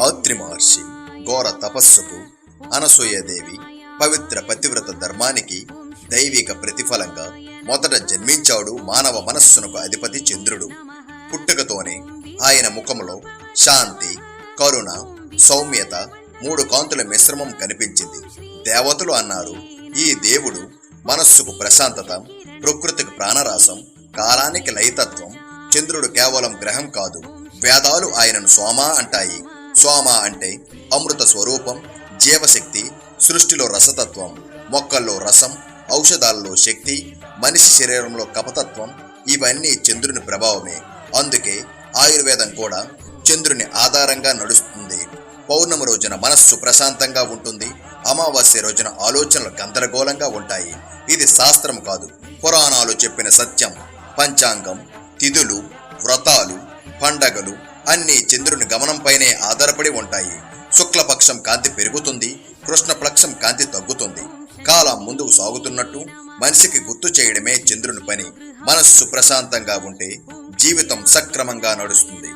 ఆత్రి మహర్షి ఘోర తపస్సుకు అనసూయదేవి పవిత్ర పతివ్రత ధర్మానికి దైవిక ప్రతిఫలంగా మొదట జన్మించాడు మానవ మనస్సునకు అధిపతి చంద్రుడు. పుట్టుకతోనే ఆయన ముఖములో శాంతి కరుణ సౌమ్యత మూడు కాంతుల మిశ్రమం కనిపించింది. దేవతలు అన్నారు ఈ దేవుడు మనస్సుకు ప్రశాంతత ప్రకృతికి ప్రాణరాసం కాలానికి లయతత్వం చంద్రుడు కేవలం గ్రహం కాదు వేదాలు ఆయనను సోమ అంటాయి. సోమ అంటే అమృత స్వరూపం జీవశక్తి సృష్టిలో రసతత్వం మొక్కల్లో రసం ఔషధాలలో శక్తి మనిషి శరీరంలో కపతత్వం ఇవన్నీ చంద్రుని ప్రభావమే. అందుకే ఆయుర్వేదం కూడా చంద్రుని ఆధారంగా నడుస్తుంది. పౌర్ణమి రోజున మనస్సు ప్రశాంతంగా ఉంటుంది. అమావాస్య రోజున ఆలోచనలు గందరగోళంగా ఉంటాయి. ఇది శాస్త్రం కాదు. పురాణాలు చెప్పిన సత్యం. పంచాంగం తిథులు వ్రతాలు పండగలు అన్నీ చంద్రుని గమనంపైనే ఆధారపడి ఉంటాయి. శుక్లపక్షం కాంతి పెరుగుతుంది కృష్ణపక్షం కాంతి తగ్గుతుంది. కాలం ముందుకు సాగుతున్నట్టు మనిషికి గుర్తు చేయడమే చంద్రుని పని. మనస్సు ప్రశాంతంగా ఉంటే జీవితం సక్రమంగా నడుస్తుంది.